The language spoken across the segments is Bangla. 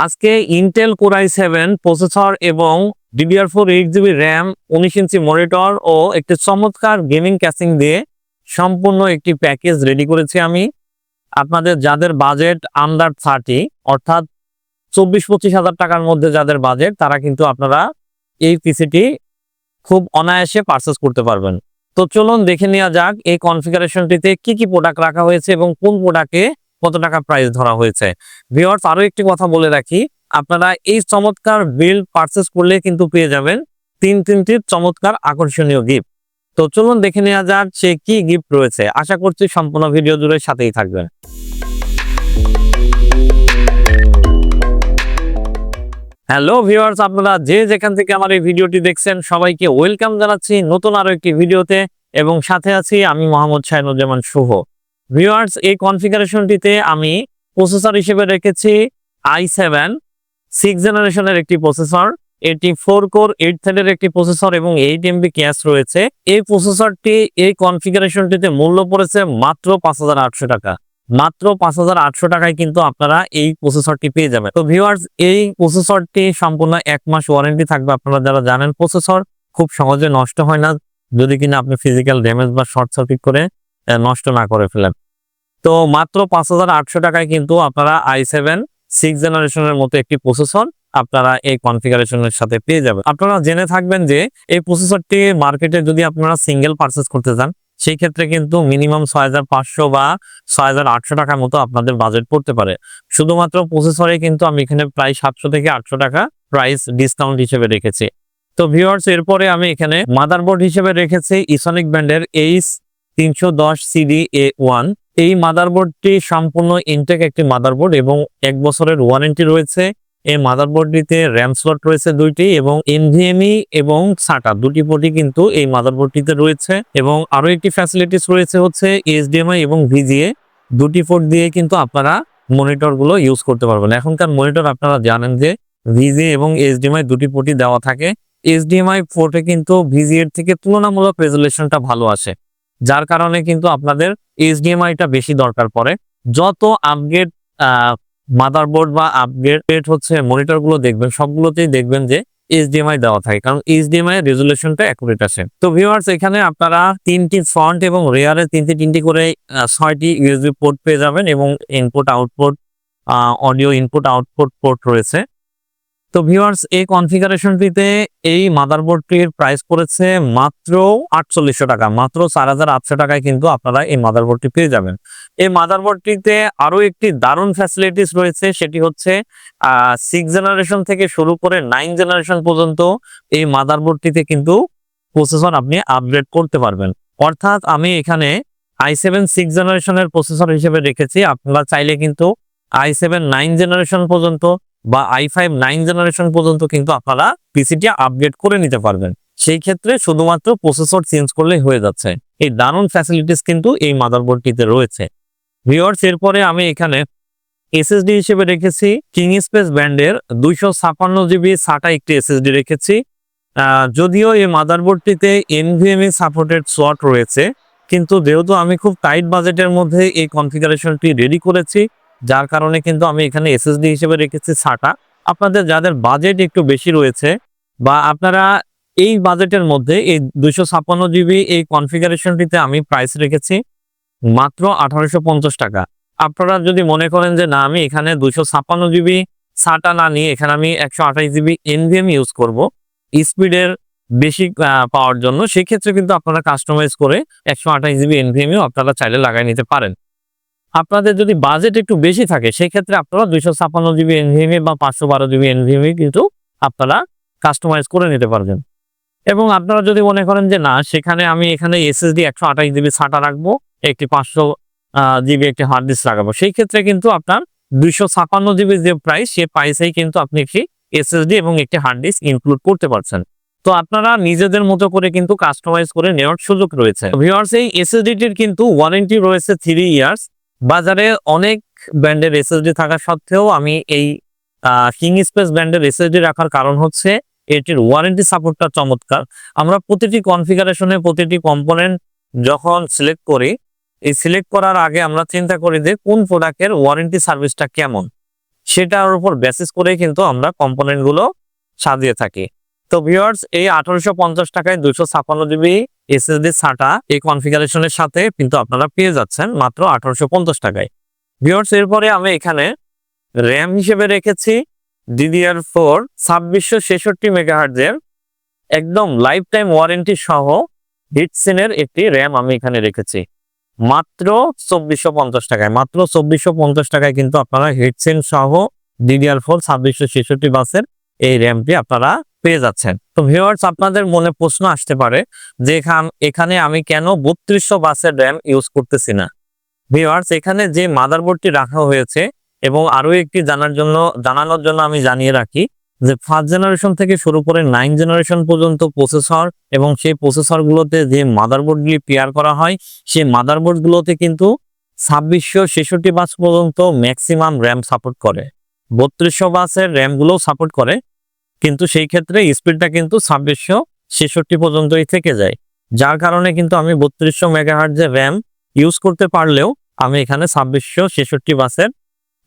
আজকে Intel core i seven processor এবং DDR four eight GB RAM উনিশ ইঞ্চি মনিটর ও একটি চমৎকার গেমিং ক্যাসিং দিয়ে সম্পূর্ণ একটি প্যাকেজ রেডি করেছি আমি। আপনাদের যাদের বাজেট আন্ডার থার্টি অর্থাৎ চব্বিশ পঁচিশ হাজার টাকার মধ্যে যাদের বাজেট তারা কিন্তু আপনারা এই পিসিটি খুব অনায়াসে পারচেস করতে পারবেন। তো চলুন দেখে নেওয়া যাক এই কনফিগারেশনটিতে কি কি প্রোডাক্ট রাখা হয়েছে এবং কোন প্রোডাক্টে কত টাকা প্রাইস ধরা হয়েছে? ভিওয়ার্স আরও একটি কথা বলে রাখি, আপনারা এই চমৎকার বিল্ড পারচেস করলে কিন্তু পেয়ে যাবেন তিন তিনটি চমৎকার আকর্ষণীয় গিফট তো চলুন দেখে নেওয়া যাক সে কি গিফট রয়েছে। আশা করছি সম্পূর্ণ ভিডিও জুড়ে সাথেই থাকবেন। হ্যালো ভিউয়ার্স আপনারা যে যেখান থেকে আমার এই ভিডিওটি দেখছেন, সবাইকে ওয়েলকাম জানাচ্ছি নতুন আরও একটি ভিডিওতে এবং সাথে আছি আমি মোহাম্মদ শাহিনুজ্জামান শুভ। ভিউয়ার্স এই কনফিগারেশনটিতে আমি প্রসেসর হিসেবে রেখেছি আই সেভেন সিক্স জেনারেশনের একটি প্রসেসর এটি ফোর কোর এইট থ্রেডের একটি প্রসেসর এবং এইট এমবি ক্যাশ রয়েছে। এই প্রসেসরটি এই কনফিগারেশনটিতে মূল্য পড়েছে মাত্র পাঁচ হাজার আটশো টাকা। মাত্র পাঁচ হাজার আটশো টাকায় কিন্তু আপনারা এই প্রসেসরটি পেয়ে যাবেন। তো ভিউয়ার্স এই প্রসেসরটি সম্পূর্ণ এক মাস ওয়ারেন্টি থাকবে। আপনারা যারা জানেন প্রসেসর খুব সহজে নষ্ট হয় না। যদি কিনা আপনি ফিজিক্যাল ড্যামেজ বা শর্ট সার্কিট করে নষ্ট না করে ফেলেন। তো মাত্র পাঁচ হাজার আটশো টাকায় কিন্তু আপনারা আই সেভেন সিক্স জেনারেশনের মতো একটি প্রসেসর আপনারা এই কনফিগারেশনের সাথে পেয়ে যাবেন। আপনারা জেনে থাকবেন যে এই প্রসেসরটি মার্কেটে যদি আপনারা সিঙ্গেল পারচেস করতে চান, সেই ক্ষেত্রে কিন্তু মিনিমাম ছয় হাজার পাঁচশো বা ছয় হাজার আটশো টাকার মতো আপনাদের বাজেট পড়তে পারে। শুধুমাত্র প্রসেসরে কিন্তু আমি এখানে প্রায় সাতশো থেকে আটশো টাকা প্রাইস ডিসকাউন্ট হিসেবে রেখেছি। তো ভিউয়ার্স এরপরে আমি এখানে মাদারবোর্ড হিসেবে রেখেছি ইসনিক ব্র্যান্ডের এইচ তিনশো দশ সিডি এ ওয়ান এই মাদারবোর্ডটি সম্পূর্ণ ইনটেক একটি মাদারবোর্ড এবং এক বছরের ওয়ারেন্টি রয়েছে। এই মাদারবোর্ডটিতে র্যাম স্লট রয়েছে দুইটি এবং এনভিএমই এবং সাটা দুটি পোর্টই কিন্তু এই মাদারবোর্ডটিতে রয়েছে এবং আরও একটি ফ্যাসিলিটিস রয়েছে হচ্ছে এইচডিএমআই এবং ভিজিএ দুটি পোর্ট দিয়ে কিন্তু আপনারা মনিটরগুলো ইউজ করতে পারবেন। এখনকার মনিটর আপনারা জানেন যে ভিজিএ এবং এইচডিএমআই দুটি পোর্টই দেওয়া থাকে। এইচডিএমআই পোর্টে কিন্তু ভিজিএর থেকে তুলনামূলক রেজুলেশনটা ভালো আসে। যার কারণে কিন্তু আপনাদের এইচডিএমআইটা বেশি দরকার পড়ে। যত আপগ্রেড মাদারবোর্ড বা আপগ্রেড হচ্ছে মনিটরগুলো দেখবেন, সবগুলোতেই দেখবেন যে এইচডিএমআই দেওয়া থাকে, কারণ এইচডিএমআই রেজুলেশনটা অ্যাকুরেট আছে। তো ভিউয়ার্স এখানে আপনারা তিনটি ফ্রন্ট এবং রেয়ারে তিনটি তিনটি করে ছয়টি ইউএসবি পোর্ট পেয়ে যাবেন এবং input output audio input output port রয়েছে। তো ভিউয়ার্স এই কনফিগারেশনটিতে এই মাদারবোর্ডটির প্রাইস পড়েছে মাত্র আটচল্লিশশো টাকা। মাত্র চার হাজার আটশো টাকায় কিন্তু আপনারা এই মাদারবোর্ডটি পেয়ে যাবেন। এই মাদারবোর্ডটিতে আরও একটি দারুণ ফ্যাসিলিটিস রয়েছে, সেটি হচ্ছে সিক্স জেনারেশন থেকে শুরু করে নাইন জেনারেশন পর্যন্ত এই মাদারবোর্ডটিতে কিন্তু প্রসেসর আপনি আপগ্রেড করতে পারবেন। অর্থাৎ আমি এখানে আই সেভেন সিক্স জেনারেশনের প্রসেসর হিসেবে রেখেছি। আপনারা চাইলে কিন্তু আই সেভেন নাইন জেনারেশন পর্যন্ত বা আই ফাইভ নাইন জেনারেশন পর্যন্ত কিন্তু আপনারা পিসিটি আপগ্রেড করে নিতে পারবেন। সেই ক্ষেত্রে শুধুমাত্র প্রসেসর চেঞ্জ করলেই হয়ে যাচ্ছে। এই দারুণ ফ্যাসিলিটিস কিন্তু এই মাদারবোর্ডটিতে রয়েছে। ভিওয়ার্স এরপরে আমি এখানে এসএসডি হিসেবে রেখেছি। কিং স্পেস ব্যান্ডের দুইশো ছাপান্ন জিবি সাটা একটি এসএসডি রেখেছি। যদিও এই মাদারবোর্ডটিতে এনভিএমই সাপোর্টেড স্লট রয়েছে, কিন্তু যেহেতু আমি খুব টাইট বাজেটের মধ্যে এই কনফিগারেশনটি রেডি করেছি যার কারণে কিন্তু আমি এখানে এসএসডি হিসেবে রেখেছি সাটা। আপনাদের যাদের বাজেট একটু বেশি রয়েছে বা আপনারা এই বাজেটের মধ্যে এই দুইশো ছাপ্পান্ন জিবি এই কনফিগারেশনটিতে আমি প্রাইস রেখেছি মাত্র আঠারোশো পঞ্চাশ টাকা। আপনারা যদি মনে করেন যে না, আমি এখানে দুশো ছাপ্পান্ন জিবি সাটা না নিয়ে এখানে আমি একশো আঠাশ জিবি এনভিএম ইউজ করব স্পিডের বেশি পাওয়ার জন্য, সেক্ষেত্রে কিন্তু আপনারা কাস্টমাইজ করে একশো আঠাশ জিবি এনভিএমও আপনারা চাইলে লাগাই নিতে পারেন। আপনাদের যদি বাজেট একটু বেশি থাকে সেই ক্ষেত্রে আপনারা দুইশো ছাপ্পান্ন জিবি এনভিএমএ বা পাঁচশো বারো জিবি এনভিএমএ কিন্তু আপনারা কাস্টমাইজ করে নিতে পারবেন। এবং আপনারা যদি মনে করেন যে না, সেখানে আমি এখানে এসএসডি একশো আঠাশ জিবি ছাটা রাখব, একটি পাঁচশো জিবি একটি হার্ড ডিস্ক লাগাবো, সেই ক্ষেত্রে কিন্তু আপনার দুইশো ছাপ্পান্ন জিবি যে প্রাইস সে প্রাইসেই কিন্তু আপনি একটি এসএসডি এবং একটি হার্ড ডিস্ক ইনক্লুড করতে পারছেন। তো আপনারা নিজেদের মতো করে কিন্তু কাস্টমাইজ করে নেওয়ার সুযোগ রয়েছে। ভিউয়ার্স এই এসএসডিটির কিন্তু ওয়ারেন্টি রয়েছে থ্রি ইয়ার্স বাজারে অনেক ব্র্যান্ডের এসএসডি থাকা সত্ত্বেও আমি এই কিং স্পেস ব্র্যান্ডের এসএসডি রাখার কারণ হচ্ছে এটির ওয়ারেন্টি সাপোর্টটা চমৎকার। আমরা প্রতিটি কনফিগারেশনে প্রতিটি কম্পোনেন্ট যখন সিলেক্ট করি, এই সিলেক্ট করার আগে আমরা চিন্তা করি যে কোন প্রোডাক্টের ওয়ারেন্টি সার্ভিসটা কেমন। সেটার উপর বেসিস করে কিন্তু আমরা কম্পোনেন্টগুলো সাজিয়ে থাকি। তো ভিওয়ার্স এই আঠারোশো পঞ্চাশ টাকায় দুশো ছাপান্ন জিবি এসএসডি সাটা এই কনফিগারেশনের সাথে কিন্তু আপনারা পেয়ে যাচ্ছেন মাত্র আঠারোশো পঞ্চাশ টাকায়। ভিউয়ার্স এরপরে আমি এখানে র্যাম হিসেবে রেখেছি ডিডিআর ফোর ছাব্বিশশো ছেষট্টি মেগাহার্জের একদম লাইফ টাইম ওয়ারেন্টি সহ হিটসিনের একটি র্যাম আমি এখানে রেখেছি। মাত্র চব্বিশশো পঞ্চাশ টাকায়, মাত্র চব্বিশশো পঞ্চাশ টাকায় কিন্তু আপনারা হিটসিন সহ ডিডিআর ফোর ছাব্বিশশো ছেষট্টি বাসের এই র্যামটি আপনারা পেয়ে যাচ্ছেন। তো ভিউয়ার্স আপনাদের মনে প্রশ্ন আসতে পারে যে এখান- আমি কেন বত্রিশশো বাসের র্যাম ইউজ করতেছি না? ভিউয়ার্স এখানে যে মাদারবোর্ডটি রাখা হয়েছে এবং আরও একটি জানার জন্য, জানানোর জন্য আমি জানিয়ে রাখি যে ফার্স্ট জেনারেশন থেকে শুরু করে নাইন জেনারেশন পর্যন্ত প্রসেসর এবং সেই প্রসেসর গুলোতে যে মাদারবোর্ডগুলি পেয়ার করা হয়, সেই মাদারবোর্ড গুলোতে কিন্তু ছাব্বিশশো ছেষট্টি বাস পর্যন্ত ম্যাক্সিমাম র্যাম সাপোর্ট করে। বত্রিশশো বাসের র্যাম গুলোও সাপোর্ট করে। কিন্তু সেই ক্ষেত্রে স্পিডটা কিন্তু ছাব্বিশশো ছেষট্টি পর্যন্তই থেকে যায়। যার কারণে কিন্তু আমি বত্রিশশো মেগাহার্জের র্যাম ইউজ করতে পারলেও আমি এখানে ছাব্বিশশো ছেষট্টি বাসের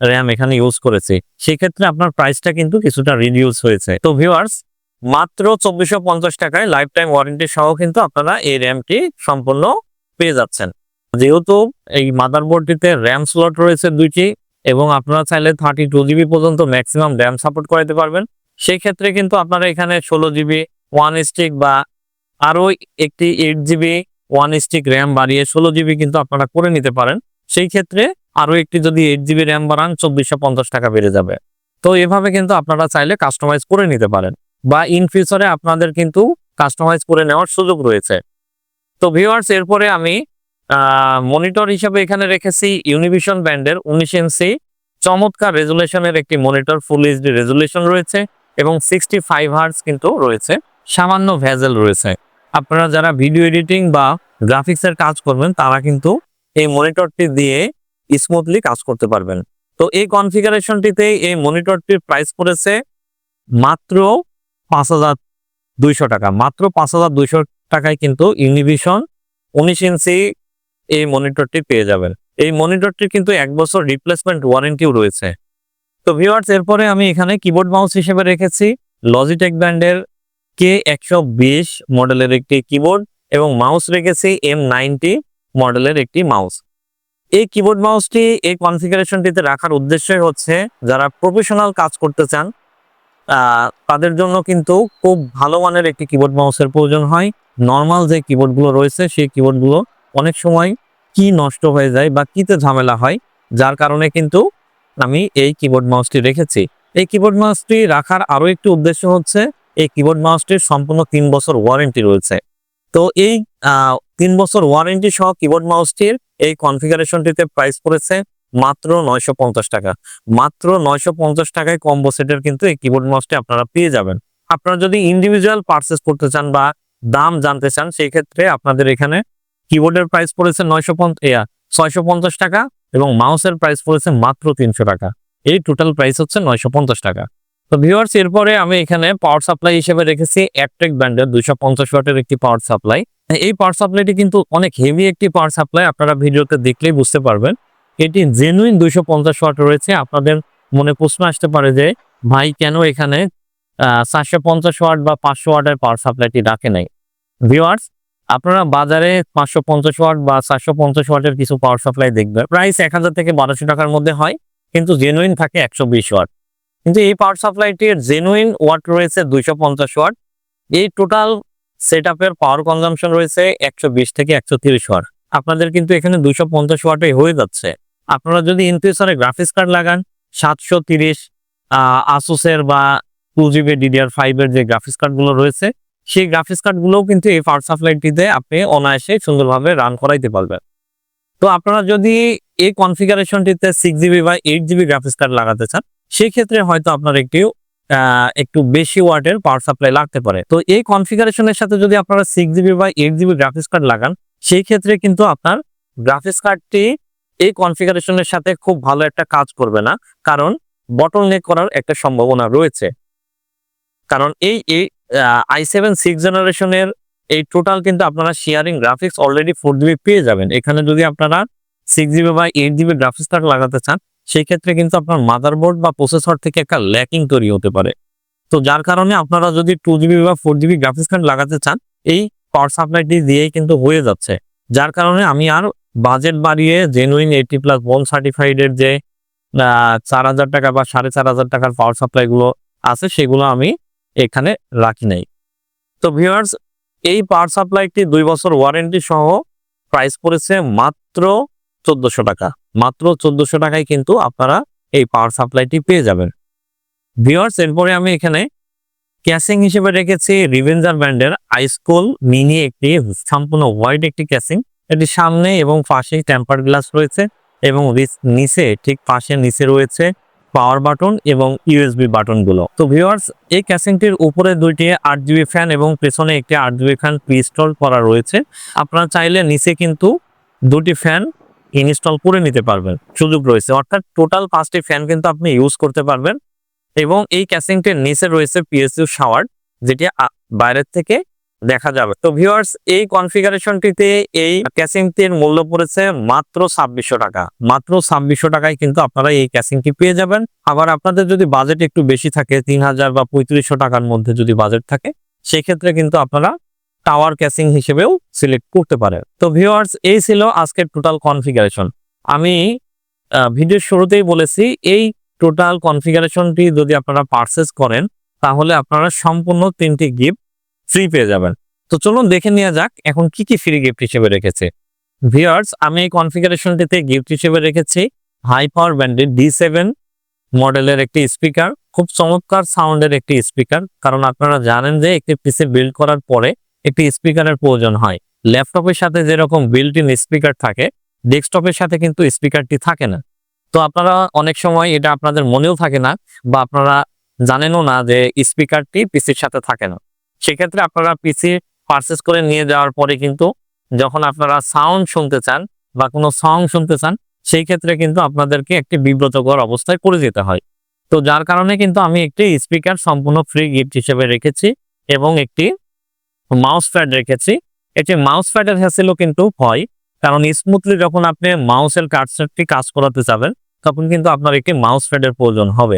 র্যাম এখানে ইউজ করেছি। সেক্ষেত্রে আপনার প্রাইসটা কিন্তু কিছুটা রিডিউস হয়েছে। তো ভিউয়ার্স মাত্র চব্বিশশো পঞ্চাশ টাকায় লাইফ টাইম ওয়ারেন্টি সহ কিন্তু আপনারা এই র্যামটি সম্পূর্ণ পেয়ে যাচ্ছেন। যেহেতু এই মাদারবোর্ডটিতে র্যাম স্লট রয়েছে দুইটি এবং আপনারা চাইলে থার্টি টু জিবি পর্যন্ত ম্যাক্সিমাম র্যাম সাপোর্ট করাতে পারবেন। সেই ক্ষেত্রে কিন্তু আপনারা এখানে ষোলো জিবি ওয়ান স্টিক বা আরও একটি eight GB one stick RAM বাড়িয়ে ষোলো জিবি কিন্তু আপনারা করে নিতে পারেন। সেই ক্ষেত্রে আরও একটি যদি এইট জিবি র্যাম বাড়ান, চব্বিশশো পঞ্চাশ টাকা বেড়ে যাবে। তো এভাবে কিন্তু আপনারা চাইলে কাস্টমাইজ করে নিতে পারেন বা ইন ফিউচারে আপনাদের কিন্তু কাস্টমাইজ করে নেওয়ার সুযোগ রয়েছে। তো ভিউয়ার্স এরপরে আমি মনিটর হিসেবে এখানে রেখেছি ইউনিভিশন ব্যান্ডের উনিশ ইঞ্চি চমৎকার রেজুলেশনের একটি মনিটর ফুল এইচডি রেজুলেশন রয়েছে। এবং সিক্সটি ফাইভ হার্স কিন্তু রয়েছে। সামান্য ভেজেল রয়েছে। আপনারা যারা ভিডিও এডিটিং বা গ্রাফিক্সের কাজ করবেন, তারা কিন্তু এই মনিটরটি দিয়ে স্মুথলি কাজ করতে পারবেন। তো এই কনফিগারেশনটিতে এই মনিটরটির প্রাইস পড়েছে মাত্র পাঁচ হাজার দুইশো টাকা। মাত্র পাঁচ হাজার দুইশো টাকায় কিন্তু ইউনিভিশন উনিশ ইঞ্চি এই মনিটরটি পেয়ে যাবেন। এই মনিটরটির কিন্তু এক বছর রিপ্লেসমেন্ট ওয়ারেন্টিও রয়েছে। তো ভিউয়ার্স এরপরে আমি এখানে কিবোর্ড মাউস হিসেবে রেখেছি। লজিটেক ব্র্যান্ডের কে একশো বিশ মডেলের একটি কিবোর্ড এবং মাউস রেখেছি এম নাইনটি মডেলের একটি মাউস এই কিবোর্ড মাউসটি এই কনফিগারেশনটিতে রাখার উদ্দেশ্যই হচ্ছে, যারা প্রফেশনাল কাজ করতে চান তাদের জন্য কিন্তু খুব ভালো মানের একটি কিবোর্ড মাউসের প্রয়োজন হয়। নর্মাল যে কিবোর্ডগুলো রয়েছে, সেই কিবোর্ডগুলো অনেক সময় কি নষ্ট হয়ে যায় বা কিতে ঝামেলা হয়, যার কারণে কিন্তু আমি এই কিবোর্ড মাউসটি রেখেছি। এই কিবোর্ড মাউসটি রাখার আরও একটি উদ্দেশ্য হচ্ছে, এই কিবোর্ড মাউসটির সম্পূর্ণ তিন বছর ওয়ারেন্টি রয়েছে। তো এই তিন বছর ওয়ারেন্টি সহ কিবোর্ড মাউসটির এই কনফিগারেশনটিতে প্রাইস পড়েছে মাত্র নয়শো পঞ্চাশ টাকা। মাত্র নয়শো পঞ্চাশ টাকায় কম্বো সেটের কিন্তু এই কিবোর্ড মাউসটি আপনারা পেয়ে যাবেন। আপনারা যদি ইন্ডিভিজুয়াল পারচেস করতে চান বা দাম জানতে চান, সেই ক্ষেত্রে আপনাদের এখানে কিবোর্ডের প্রাইস পড়েছে নয়শো ছয়শো টাকা। এবং মাউসের প্রাইস পড়েছে মাত্র তিনশো টাকা। এই টোটাল প্রাইস হচ্ছে নয়শো পঞ্চাশ টাকা। তো ভিউয়ার্স এরপরে আমি এখানে পাওয়ার সাপ্লাই হিসেবে রেখেছি অ্যাপটেক ব্র্যান্ডের দুইশো পঞ্চাশ ওয়াটের একটি পাওয়ার সাপ্লাই এই পাওয়ার সাপ্লাইটি কিন্তু অনেক হেভি একটি পাওয়ার সাপ্লাই আপনারা ভিডিওতে দেখলেই বুঝতে পারবেন। এটি জেনুইন দুইশো পঞ্চাশ ওয়াট রয়েছে। আপনাদের মনে প্রশ্ন আসতে পারে যে, ভাই, কেন এখানে চারশো পঞ্চাশ ওয়াট বা পাঁচশো ওয়াটের পাওয়ার সাপ্লাইটি রাখে নাই? ভিউয়ার্স আপনারা বাজারে পাঁচশো পঞ্চাশ ওয়াট বা চারশো পঞ্চাশ ওয়াটের কিছু পাওয়ার সাপ্লাই দেখবেন। প্রাইস এক হাজার থেকে বারোশো টাকার মধ্যে হয়, কিন্তু জেনুইন থাকে একশো বিশ ওয়াট। কিন্তু এই পাওয়ার সাপ্লাইটির জেনুইন ওয়াট রয়েছে দুইশো পঞ্চাশ ওয়াট। এই টোটাল সেট পাওয়ার কনজাম্পশন রয়েছে একশো বিশ থেকে একশো তিরিশ ওয়াট। আপনাদের কিন্তু এখানে দুইশো পঞ্চাশ ওয়াটে হয়ে যাচ্ছে। আপনারা যদি ইন ফিউচারে গ্রাফিক্স কার্ড লাগান, সাতশো তিরিশ আসুসের বা টু জিবি ডিডিআর ফাইভের যে গ্রাফিক্স কার্ডগুলো রয়েছে সেই গ্রাফিক্স কার্ডগুলোও কিন্তু এই পাওয়ার সাপ্লাইটিতে আপনি অনায়াসে সুন্দরভাবে রান করাইতে পারবেন। তো আপনারা যদি এই কনফিগারেশনটিতে সিক্স জিবি বা এইট জিবি গ্রাফিক্স কার্ড লাগাতে চান সেই ক্ষেত্রে হয়তো আপনার একটি একটু বেশি ওয়াটের পাওয়ার সাপ্লাই লাগতে পারে। তো এই কনফিগারেশনের সাথে যদি আপনারা সিক্স জিবি বা এইট জিবি গ্রাফিক্স কার্ড লাগান সেই ক্ষেত্রে কিন্তু আপনার গ্রাফিক্স কার্ডটি এই কনফিগারেশনের সাথে খুব ভালো একটা কাজ করবে না, কারণ বটল নেক করার একটা সম্ভাবনা রয়েছে। কারণ এই আই সেভেন সিক্স জেনারেশনের এই টোটাল কিন্তু আপনারা sharing graphics already four GB পেয়ে যাবেন। এখানে যদি আপনারা সিক্স জিবি বা এইট জিবি গ্রাফিক্স কার্ড লাগাতে চান সেই ক্ষেত্রে কিন্তু আপনার মাদারবোর্ড বা প্রসেসর থেকে একটা ল্যাকিং তৈরি হতে পারে। তো যার কারণে আপনারা যদি টু জিবি বা ফোর জিবি গ্রাফিক্স কার্ড লাগাতে চান, এই পাওয়ার সাপ্লাইটি দিয়েই কিন্তু হয়ে যাচ্ছে। যার কারণে আমি আর বাজেট বাড়িয়ে জেনুইন এইটি প্লাস বোন সার্টিফাইডের যে চার হাজার টাকা বা সাড়ে চার হাজার টাকার পাওয়ার সাপ্লাইগুলো আছে, সেগুলো আমি এখানে রাখি নাই। তো ভিউয়ার্স এই পাওয়ার সাপ্লাইটি দুই বছর ওয়ারেন্টি সহ প্রাইস পড়েছে মাত্র চোদ্দশো টাকা। মাত্র চোদ্দশো টাকায় কিন্তু আপনারা এই পাওয়ার সাপ্লাইটি পেয়ে যাবেন। ভিওয়ার্স এরপরে আমি এখানে ক্যাসিং হিসেবে রেখেছি রিভেঞ্জার ব্র্যান্ডের আইস্কুল মিনি একটি সম্পূর্ণ হোয়াইট একটি ক্যাসিং এটি সামনে এবং পাশে টেম্পার গ্লাস রয়েছে এবং নিচে ঠিক পাশে নিচে রয়েছে পাওয়ার বাটন এবং ইউএসবি বাটনগুলো তো ভিউয়ার্স এই ক্যাসিংটির উপরে দুইটি আট জিবি ফ্যান এবং পেছনে একটি আট জিবি ফ্যান ইনস্টল করা রয়েছে। আপনারা চাইলে নিচে কিন্তু দুটি ফ্যান ইনস্টল করে নিতে পারবেন। সুযোগ রয়েছে। অর্থাৎ টোটাল পাঁচটি ফ্যান কিন্তু আপনি ইউজ করতে পারবেন। এবং এই ক্যাসিংটির নিচে রয়েছে পিএসইউ শাওয়ার যেটি বাইরের থেকে দেখা যাবে। তো ভিউয়ার্স এই কনফিগারেশনটিতে এই ক্যাসিংটির মূল্য পড়েছে মাত্র ছাব্বিশশো টাকা। মাত্র ছাব্বিশশো টাকায় কিন্তু আপনারা এই ক্যাসিংটি পেয়ে যাবেন। আবার আপনাদের যদি বাজেট একটু বেশি থাকে, তিন হাজার বা পঁয়ত্রিশশো টাকার মধ্যে যদি বাজেট থাকে, সেক্ষেত্রে কিন্তু আপনারা টাওয়ার ক্যাসিং হিসেবেও সিলেক্ট করতে পারেন। তো ভিউয়ার্স এই ছিল আজকের টোটাল কনফিগারেশন আমি ভিডিওর শুরুতেই বলেছি, এই টোটাল কনফিগারেশনটি যদি আপনারা পারচেস করেন, তাহলে আপনারা সম্পূর্ণ তিনটি গিফট ফ্রি পেয়ে যাবেন। তো চলুন দেখে নেওয়া যাক এখন কি কি ফ্রি গিফট হিসেবে রেখেছে। ভিউয়ার্স আমি এই কনফিগারেশনটিতে গিফট হিসেবে রেখেছি হাই পাওয়ার ব্যান্ডের ডি সেভেন মডেলের একটি স্পিকার খুব চমৎকার সাউন্ডের একটি স্পিকার কারণ আপনারা জানেন যে একটি পিসি বিল্ড করার পরে একটি স্পিকারের প্রয়োজন হয়। ল্যাপটপের সাথে যেরকম বিল্ট ইন স্পিকার থাকে ডেস্কটপের সাথে কিন্তু স্পিকারটি থাকে না। তো আপনারা অনেক সময় এটা আপনাদের মনেও থাকে না বা আপনারা জানেনও না যে স্পিকারটি পিসির সাথে থাকে না। সেক্ষেত্রে আপনারা পিসি পারচেস করে নিয়ে যাওয়ার পরে কিন্তু যখন আপনারা সাউন্ড শুনতে চান বা কোনো সং শুনতে চান, সেই ক্ষেত্রে কিন্তু আপনাদেরকে একটি বিব্রতকর অবস্থায় করে যেতে হয়। তো যার কারণে কিন্তু আমি একটি স্পিকার সম্পূর্ণ ফ্রি গিফট হিসেবে রেখেছি এবং একটি মাউস প্যাড রেখেছি। একটি মাউস প্যাডের হ্যাসেলও কিন্তু হয়, কারণ স্মুথলি যখন আপনি মাউসের কার্সারটি কাজ করাতে যাবেন, তখন কিন্তু আপনার একটি মাউস প্যাডের প্রয়োজন হবে।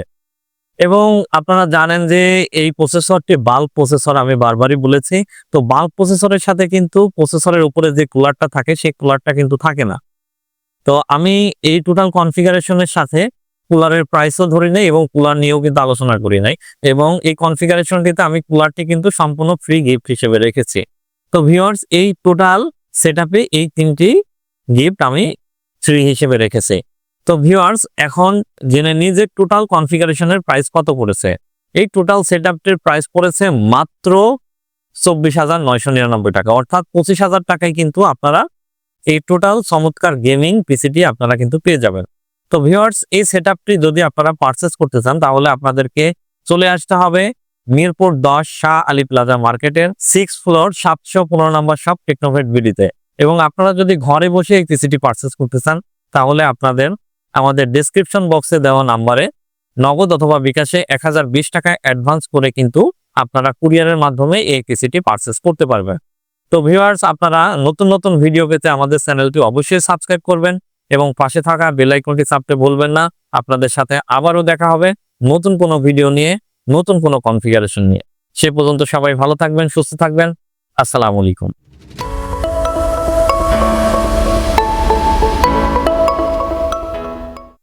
এবং আপনারা জানেন যে এই প্রসেসরটি বাল্ব প্রসেসর আমি বারবারই বলেছি। তো বাল্ব প্রসেসরের সাথে কিন্তু প্রসেসরের উপরে যে কুলারটা থাকে, সেই কুলারটা কিন্তু থাকে না। তো আমি এই টোটাল কনফিগারেশনের সাথে কুলারের প্রাইসও ধরি নাই এবং কুলার নিয়েও কিন্তু আলোচনা করি নাই। এবং এই কনফিগারেশনটিতে আমি কুলারটি কিন্তু সম্পূর্ণ ফ্রি গিফট হিসেবে রেখেছি। তো ভিউয়ার্স এই টোটাল সেটআপে এই তিনটি গিফট আমি ফ্রি হিসেবে রেখেছি। তো ভিউয়ার্স এখন জেনে নিই যে টোটাল কনফিগারেশনের প্রাইস কত পড়েছে। এই টোটাল সেটআপটির প্রাইস পড়েছে মাত্র চব্বিশ হাজার নয়শো নিরানব্বই টাকা। অর্থাৎ পঁচিশ হাজার টাকায় কিন্তু আপনারা এই টোটাল চমৎকার গেমিং পিসিটি আপনারা কিন্তু পেয়ে যাবেন। তো ভিউয়ার্স এই সেটআপটি যদি আপনারা পারচেস করতে চান, তাহলে আপনাদেরকে চলে আসতে হবে মিরপুর দশ শাহ আলী প্লাজা মার্কেটের সিক্স ফ্লোর সাতশো পনেরো নম্বর সব টেকনোভেট বিডিতে এবং আপনারা যদি ঘরে বসে এই পিসিটি পারচেস করতে চান, তাহলে আপনাদের আমাদের ডেসক্রিপশন বক্সে দেওয়া নাম্বারে নগদ অথবা বিকাশে এক হাজার বিশ টাকা অ্যাডভান্স করে কিন্তু আপনারা কুরিয়ারের মাধ্যমে এই পিসিটি পারচেস করতে পারবেন। তো ভিউয়ার্স আপনারা নতুন নতুন ভিডিও পেতে আমাদের চ্যানেলটি অবশ্যই সাবস্ক্রাইব করবেন এবং পাশে থাকা বেল আইকনটি চাপতে ভুলবেন না। আপনাদের সাথে আবারও দেখা হবে নতুন কোনো ভিডিও নিয়ে, নতুন কোনো কনফিগারেশন নিয়ে। সে পর্যন্ত সবাই ভালো থাকবেন, সুস্থ থাকবেন। আসসালামু আলাইকুম।